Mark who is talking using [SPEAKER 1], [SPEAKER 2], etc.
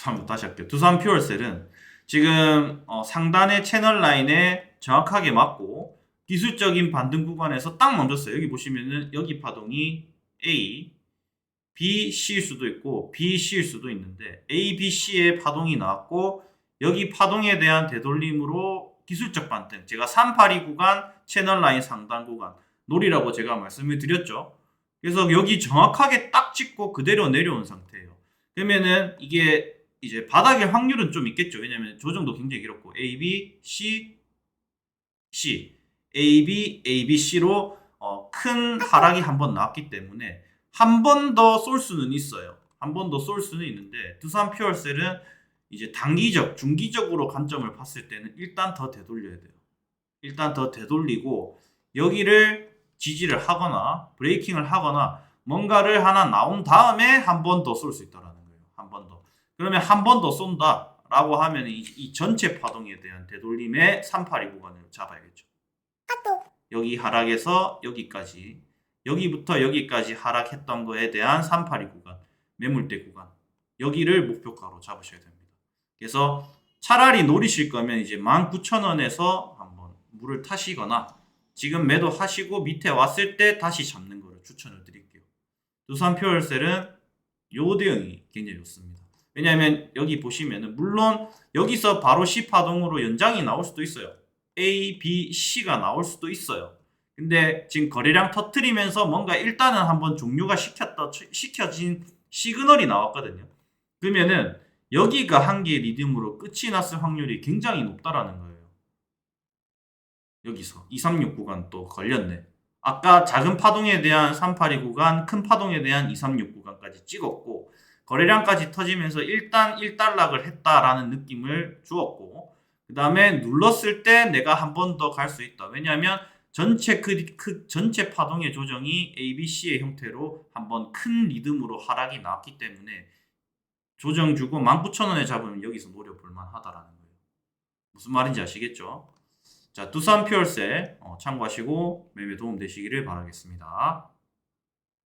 [SPEAKER 1] 죄송합니다. 다시 할게요. 두산 퓨얼셀은 지금 어, 상단의 채널 라인에 정확하게 맞고 기술적인 반등 구간에서 딱 멈췄어요. 여기 보시면은 여기 파동이 A, B, C일 수도 있고 B, C일 수도 있는데 A, B, C의 파동이 나왔고 여기 파동에 대한 되돌림으로 기술적 반등 제가 382 구간 채널 라인 상단 구간 놀이라고 제가 말씀을 드렸죠. 그래서 여기 정확하게 딱 찍고 그대로 내려온 상태예요. 그러면은 이게 이제 바닥의 확률은 좀 있겠죠. 왜냐면 조정도 굉장히 길었고 A, B, C, C, A, B, A, B, C로 어, 큰 하락이 한 번 나왔기 때문에 한 번 더 쏠 수는 있어요. 한 번 더 쏠 수는 있는데 두산 퓨얼셀은 이제 단기적, 중기적으로 관점을 봤을 때는 일단 더 되돌려야 돼요. 일단 더 되돌리고 여기를 지지를 하거나 브레이킹을 하거나 뭔가를 하나 나온 다음에 한 번 더 쏠수 더. 그러면 한 번 더 쏜다 라고 하면 이, 이 전체 파동에 대한 되돌림의 382 구간을 잡아야겠죠. 여기 하락에서 여기까지 여기부터 여기까지 하락했던 거에 대한 382 구간 매물대 구간 여기를 목표가로 잡으셔야 됩니다. 그래서 차라리 노리실 거면 이제 19,000원에서 한번 물을 타시거나 지금 매도하시고 밑에 왔을 때 다시 잡는 거를 추천을 드릴게요. 두산 퓨얼셀은 요 대응이 굉장히 좋습니다. 왜냐하면 여기 보시면은 물론 여기서 바로 C 파동으로 연장이 나올 수도 있어요. A, B, C가 나올 수도 있어요. 근데 지금 거래량 터트리면서 뭔가 일단은 한번 종료가 시켰다 시켜진 시그널이 나왔거든요. 그러면은 여기가 한 개의 리듬으로 끝이 났을 확률이 굉장히 높다라는 거예요. 여기서 236 구간 또 걸렸네. 아까 작은 파동에 대한 382 구간, 큰 파동에 대한 236 구간까지 찍었고 거래량까지 터지면서 일단 1달락을 했다라는 느낌을 주었고 그 다음에 눌렀을 때 내가 한 번 더 갈 수 있다. 왜냐하면 전체 그, 그 전체 파동의 조정이 ABC의 형태로 한번 큰 리듬으로 하락이 나왔기 때문에 조정 주고 19,000원에 잡으면 여기서 노려볼 만하다라는 거예요. 무슨 말인지 아시겠죠? 자, 두산 퓨얼셀 어, 참고하시고 매매 도움 되시기를 바라겠습니다.